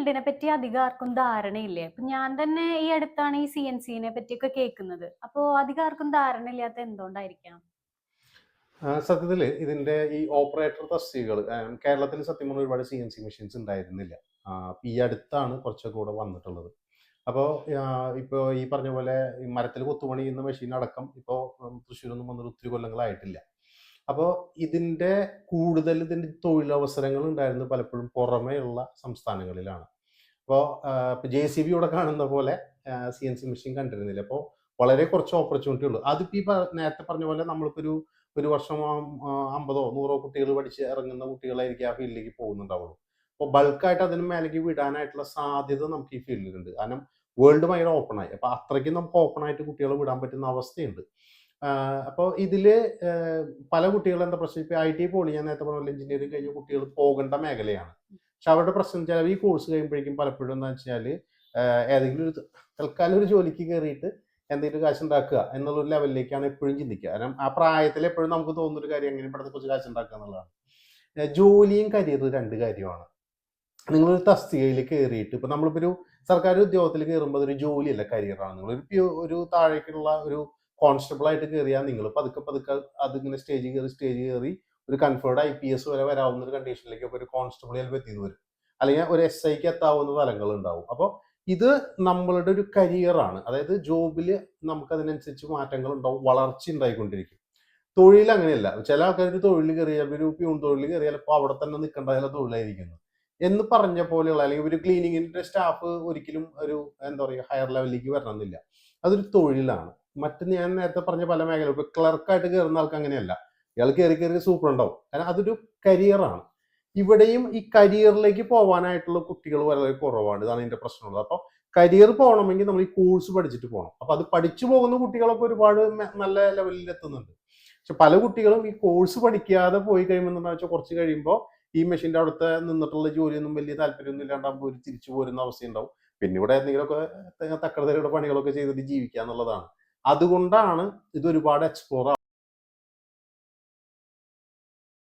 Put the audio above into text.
ഫീൽഡിനെ പറ്റി അധികം ആർക്കും ധാരണയില്ലേ? അപ്പൊ ഞാൻ തന്നെ ഈ അടുത്താണ് ഈ സി എൻ സിനെ പറ്റിയൊക്കെ കേൾക്കുന്നത്. അപ്പോ അധികം ആർക്കും ധാരണ ഇല്ലാത്ത എന്തുകൊണ്ടായിരിക്കാം സത്യത്തിൽ ഇതിന്റെ ഈ ഓപ്പറേറ്റർ തസ്തികകൾ കേരളത്തിൽ സത്യം പറഞ്ഞാൽ ഒരുപാട് സി എൻ സി മെഷീൻസ് ഉണ്ടായിരുന്നില്ല. ഈ അടുത്താണ് കുറച്ചൊക്കെ കൂടെ വന്നിട്ടുള്ളത്. അപ്പോൾ ഇപ്പോൾ ഈ പറഞ്ഞ പോലെ മരത്തിൽ കൊത്തുപണി ചെയ്യുന്ന മെഷീൻ അടക്കം ഇപ്പോൾ തൃശ്ശൂരൊന്നും വന്നിട്ട് ഒത്തിരി കൊല്ലങ്ങളായിട്ടില്ല. അപ്പോൾ ഇതിന്റെ കൂടുതൽ ഇതിന്റെ തൊഴിലവസരങ്ങൾ ഉണ്ടായിരുന്നത് പലപ്പോഴും പുറമേയുള്ള സംസ്ഥാനങ്ങളിലാണ്. അപ്പോൾ ഇപ്പോൾ ജെ സി ബി ഇവിടെ കാണുന്ന പോലെ സി എൻ സി മെഷീൻ കണ്ടിരുന്നില്ല. അപ്പോൾ വളരെ കുറച്ച് ഓപ്പർച്യൂണിറ്റി ഉള്ളൂ. അതിപ്പോൾ ഈ നേരത്തെ പറഞ്ഞ പോലെ നമ്മളിപ്പോൾ ഒരു ഒരു വർഷം അമ്പതോ നൂറോ കുട്ടികൾ പഠിച്ച് ഇറങ്ങുന്ന കുട്ടികളായിരിക്കും ആ ഫീൽഡിലേക്ക് പോകുന്നുണ്ടാവുള്ളൂ. അപ്പോൾ ബൾക്കായിട്ട് അതിന് മേലേക്ക് വിടാനായിട്ടുള്ള സാധ്യത നമുക്ക് ഈ ഫീൽഡിലുണ്ട്. കാരണം വേൾഡ് ഭയങ്കര ഓപ്പൺ ആയി. അപ്പോൾ അത്രയ്ക്കും നമുക്ക് ഓപ്പൺ ആയിട്ട് കുട്ടികളെ വിടാൻ പറ്റുന്ന അവസ്ഥയുണ്ട്. അപ്പോൾ ഇതിൽ പല കുട്ടികളും എന്താ പ്രശ്നം? ഇപ്പോൾ ഐ ടി പോളി ഞാൻ നേരത്തെ പറഞ്ഞ എഞ്ചിനീയറിംഗ് കഴിഞ്ഞ കുട്ടികൾ പോകേണ്ട മേഖലയാണ്. പക്ഷെ അവരുടെ പ്രശ്നം വെച്ചാൽ ഈ കോഴ്സ് കഴിയുമ്പോഴേക്കും പലപ്പോഴും എന്താ വെച്ചാൽ ഏതെങ്കിലും ഒരു തൽക്കാലം ഒരു ജോലിക്ക് കയറിയിട്ട് എന്തെങ്കിലും കാശ് ഉണ്ടാക്കുക എന്നുള്ളൊരു ലെവലിലേക്കാണ് എപ്പോഴും ചിന്തിക്കുക. കാരണം ആ പ്രായത്തിൽ എപ്പോഴും നമുക്ക് തോന്നുന്നൊരു കാര്യം എങ്ങനെ ഇവിടുത്തെ കുറച്ച് കാശ് ഉണ്ടാക്കുക എന്നുള്ളതാണ്. ജോലിയും കരിയറും രണ്ട് കാര്യമാണ്. നിങ്ങളൊരു തസ്തികയിൽ കയറിയിട്ട് ഇപ്പം നമ്മളിപ്പോൾ ഒരു സർക്കാർ ഉദ്യോഗത്തിൽ കയറുമ്പോൾ അതൊരു ജോലിയല്ല കരിയറാണ്. നിങ്ങളൊരു ഒരു താഴേക്കുള്ള ഒരു കോൺസ്റ്റബിൾ ആയിട്ട് കയറിയാൽ നിങ്ങൾ പതുക്കെ പതുക്കെ അതിങ്ങനെ സ്റ്റേജ് കയറി സ്റ്റേജ് കയറി ഒരു കൺഫേർഡ് ഐ പി എസ് വരെ വരാവുന്ന ഒരു കണ്ടീഷനിലേക്ക് ഒരു കോൺസ്റ്റബിൾ ചിലപ്പോൾ എത്തിയെന്ന് വരും? അല്ലെങ്കിൽ ഒരു എസ് ഐക്ക് എത്താവുന്ന തലങ്ങൾ ഉണ്ടാവും. അപ്പോൾ ഇത് നമ്മളുടെ ഒരു കരിയറാണ് അതായത് ജോബിൽ നമുക്ക് അതിനനുസരിച്ച് മാറ്റങ്ങൾ ഉണ്ടാവും വളർച്ച ഉണ്ടായിക്കൊണ്ടിരിക്കും. തൊഴിൽ അങ്ങനെയല്ല. ചില ആൾക്കാർ തൊഴിൽ കയറിയാൽ ഒരു പ്യൂൺ തൊഴിൽ കയറിയാൽ ഇപ്പോൾ അവിടെ തന്നെ നിൽക്കേണ്ട ചില തൊഴിലായിരിക്കുന്നു. എന്ന് പറഞ്ഞ പോലെയുള്ള അല്ലെങ്കിൽ ഒരു ക്ലീനിങ്ങിന്റെ സ്റ്റാഫ് ഒരിക്കലും ഒരു എന്താ പറയുക ഹയർ ലെവലിലേക്ക് വരണമെന്നില്ല. അതൊരു തൊഴിലാണ്. മറ്റ് ഞാൻ നേരത്തെ പറഞ്ഞ പല മേഖലകളും ഇപ്പൊ ക്ലർക്കായിട്ട് കയറുന്ന ആൾക്ക് അങ്ങനെയല്ല. ഇയാൾ കയറി കയറി സൂപ്പർ ഉണ്ടാവും. കാരണം അതൊരു കരിയറാണ് ഇവിടെയും ഈ കരിയറിലേക്ക് പോകാനായിട്ടുള്ള കുട്ടികൾ വളരെ കുറവാണ്. ഇതാണ് ഇതിന്റെ പ്രശ്നമുള്ളത്. അപ്പോൾ കരിയർ പോകണമെങ്കിൽ നമ്മൾ ഈ കോഴ്സ് പഠിച്ചിട്ട് പോകണം. അപ്പൊ അത് പഠിച്ചു പോകുന്ന കുട്ടികളൊക്കെ ഒരുപാട് നല്ല ലെവലിൽ എത്തുന്നുണ്ട്. പക്ഷെ പല കുട്ടികളും ഈ കോഴ്സ് പഠിക്കാതെ പോയി കഴിയുമ്പോൾ വെച്ചാൽ കുറച്ച് കഴിയുമ്പോൾ ഈ മെഷീന്റെ അവിടുത്തെ നിന്നിട്ടുള്ള ജോലിയൊന്നും വലിയ താല്പര്യമൊന്നും ഇല്ലാണ്ടാകുമ്പോൾ ഒരു തിരിച്ചു പോരുന്ന അവസ്ഥയുണ്ടാവും. പിന്നെ ഇവിടെ എന്തെങ്കിലുമൊക്കെ തക്കടതയുടെ പണികളൊക്കെ ചെയ്തിട്ട് ജീവിക്കുക എന്നുള്ളതാണ് അതുകൊണ്ടാണ് ഇത് ഒരുപാട് എക്സ്പ്ലോർ